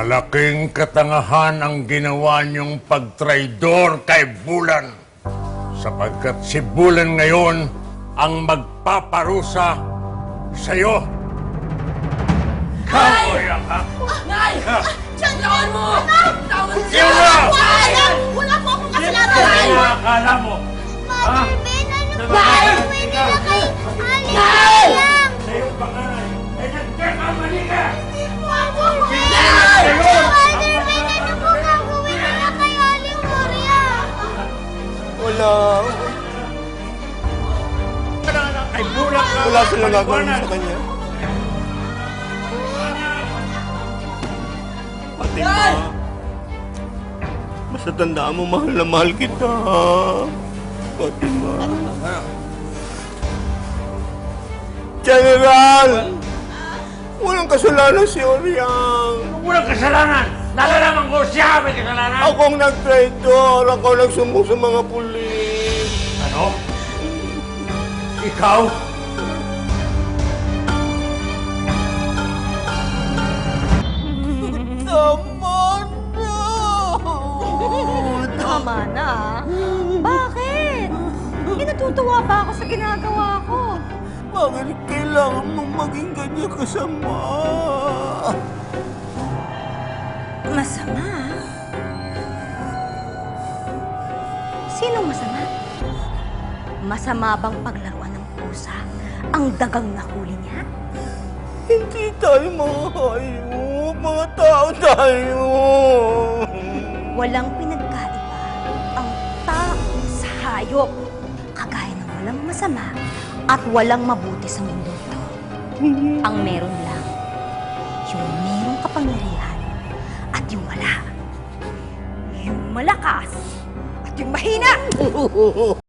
Malaking katangahan ang ginawa niyong pagtraidor kay Bulan. Sapagkat si Bulan ngayon ang magpaparusa sa'yo. Kamoy ka! Nay! Tawan mo! Tawan mo! Yan na! Wala! Wala po akong kasalanan! Nay! Ano akala mo? Ha? Wala. Ay, Bulan ka! Wala silang gagawin sa kanya. Fatima. Basta tandaan mo, mahal na mahal kita. Fatima. General! Walang kasalanan si Oriang. Walang kasalanan! Nalalaman ko siya may kasalanan! Ako ang nag-traitor. Ako ang nagsumbong sa mga pulis. Ano? Ikaw? Tama na! Tama na. Bakit? Eh, natutuwa pa ako sa ginagawa ko. Bakit kailangan mong maging ganyan kasama? Masama? Sino masama? Masama bang paglaruan ng pusa ang dagang nahuli niya? Hindi tayo mga hayop. Mga tao tayo. Walang pinagkaiba ang tao sa hayop. Kagaya ng walang masama at walang mabuti sa mundo ito. Ang meron lang, yung merong kapangyarihan. Yung malakas at yung mahina.